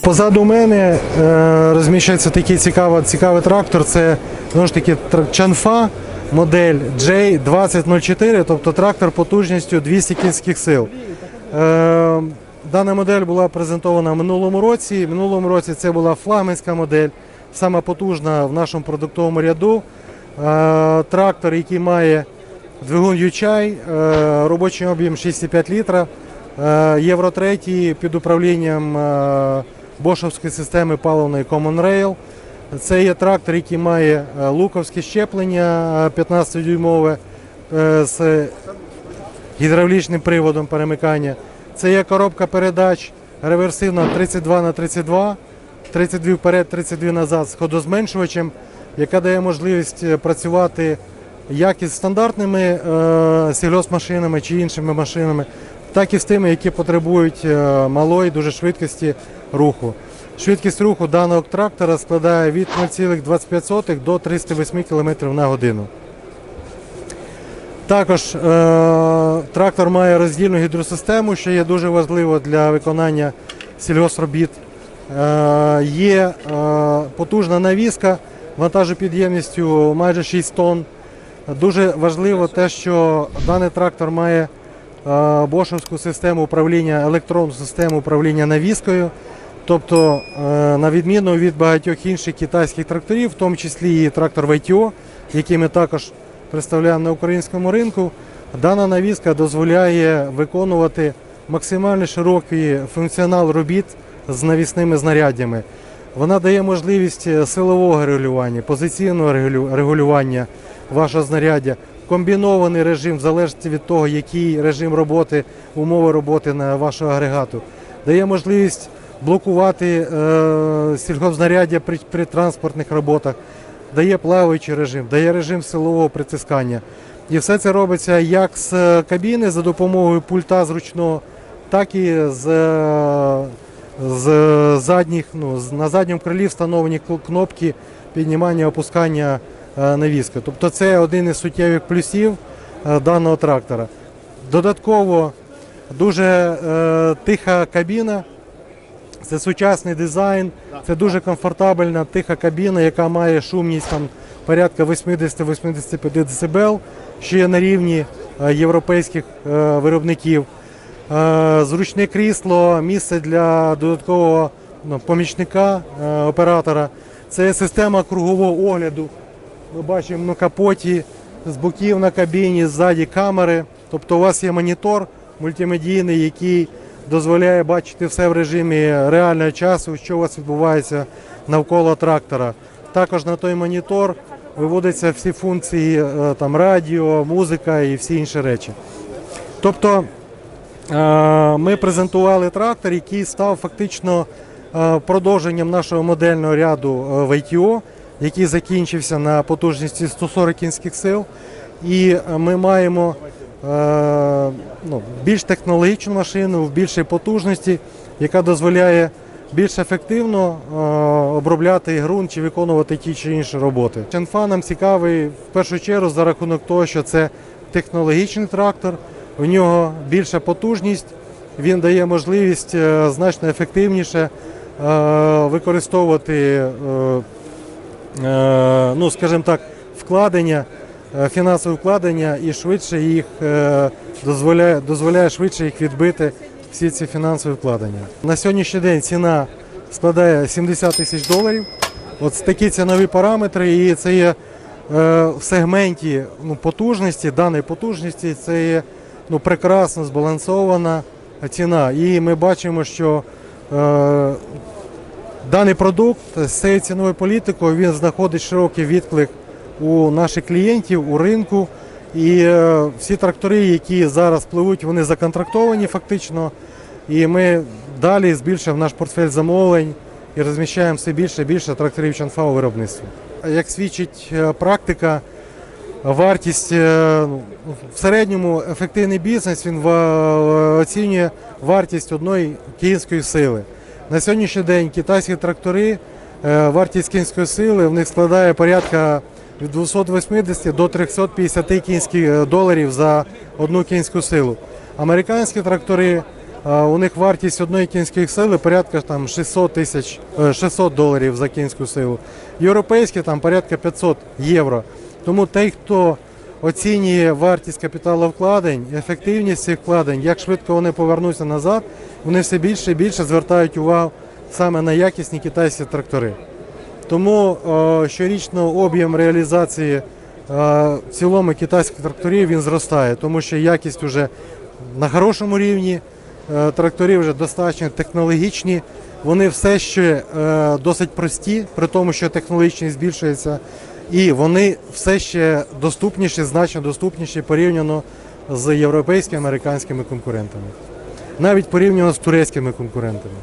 Позаду мене е, розміщується такий цікавий, цікавий трактор. Це знову ж таки Чанфа модель J2004, тобто трактор потужністю 200 кінських сил. Е, дана модель була презентована в минулому році. В минулому році це була флагманська модель, сама потужна в нашому продуктовому ряду. Е, трактор, який має двигун Ючай, робочий об'єм 6,5 літра. Євро 3 під управлінням бошовської системи паливної Common Rail. Це є трактор, який має е, луковське щеплення 15-дюймове е, з гідравлічним приводом перемикання. Це є коробка передач реверсивна 32 на 32, 32 вперед, 32 назад з ходозменшувачем, яка дає можливість е, працювати як із стандартними е, сільгоспмашинами чи іншими машинами, так і з тими, які потребують е, малої дуже швидкості руху. Швидкість руху даного трактора складає від 0,25 до 308 км на годину. Також е, трактор має роздільну гідросистему, що є дуже важливо для виконання сільгоспробіт. Е, є е, потужна навіска вантажопідємністю майже 6 тонн. Дуже важливо те, що даний трактор має е, систему управління, електронну систему управління навіскою. Тобто, е, на відміну від багатьох інших китайських тракторів, в тому числі і трактор VTO, який ми також представляємо на українському ринку, дана навіска дозволяє виконувати максимально широкий функціонал робіт з навісними знаряддями. Вона дає можливість е, силового регулювання, позиційного регулювання вашого знаряддя, комбінований режим, в залежності від того, який режим роботи, умови роботи на вашого агрегату, дає можливість блокувати е, сільгоспзнаряддя при, при транспортних роботах, дає плаваючий режим, дає режим силового притискання. І все це робиться як з е, кабіни за допомогою пульта зручного, так і з, е, з задніх, ну, на задньому крилі встановлені кнопки піднімання опускання е. Тобто це один із суттєвих плюсів е, даного трактора. Додатково дуже е, тиха кабіна. Це сучасний дизайн, це дуже комфортабельна тиха кабіна, яка має шумність там порядка 80-85 дБ, що є на рівні європейських виробників. Зручне крісло, місце для додаткового ну, помічника оператора. Це система кругового огляду. Ми бачимо на капоті, з боків на кабіні, ззаді камери. Тобто у вас є монітор мультимедійний, який дозволяє бачити все в режимі реального часу, що у вас відбувається навколо трактора. Також на той монітор виводяться всі функції е, там, радіо, музика і всі інші речі. Тобто е, ми презентували трактор, який став фактично е, продовженням нашого модельного ряду в ITO, який закінчився на потужності 140 кінських сил. І е, ми маємо е, ну, більш технологічну машину в більшій потужності, яка дозволяє більш ефективно е, обробляти ґрунт чи виконувати ті чи інші роботи. Чанфа нам цікавий в першу чергу за рахунок того, що це технологічний трактор, у нього більша потужність, він дає можливість значно ефективніше використовувати, ну, скажімо так, вкладення, е, фінансові вкладення і швидше їх е, дозволяє, дозволяє швидше їх відбити всі ці фінансові вкладення. На сьогоднішній день ціна складає 70 тисяч доларів. От такі цінові параметри, і це є е, в сегменті ну, потужності, даної потужності, це є ну, прекрасно збалансована ціна. І ми бачимо, що е, даний продукт з цією ціновою політикою він знаходить широкий відклик у наших клієнтів, у ринку. І е, всі трактори, які зараз пливуть, вони законтрактовані фактично. І ми далі збільшуємо наш портфель замовлень і розміщаємо все більше і більше тракторів Чанфа у виробництві. Як свідчить е, практика, вартість е, ну, в середньому ефективний бізнес він оцінює вартість одної кінської сили. На сьогоднішній день китайські трактори, е, вартість кінської сили в них складає порядка від 280 до 350 кінських е, доларів за одну кінську силу. Американські трактори У них вартість одної кінської сили порядка там 600 тисяч е, 600 доларів за кінську силу. Європейські там порядка 500 євро. Тому той, хто оцінює вартість капіталовкладень, ефективність цих вкладень, як швидко вони повернуться назад, вони все більше і більше звертають увагу саме на якісні китайські трактори. Тому е, щорічно об'єм реалізації е, в цілому китайських тракторів він зростає, тому що якість вже на хорошому рівні, е, трактори вже достатньо технологічні, вони все ще досить прості, при тому, що технологічність збільшується, і вони все ще доступніші, значно доступніші порівняно з європейськими американськими конкурентами, навіть порівняно з турецькими конкурентами.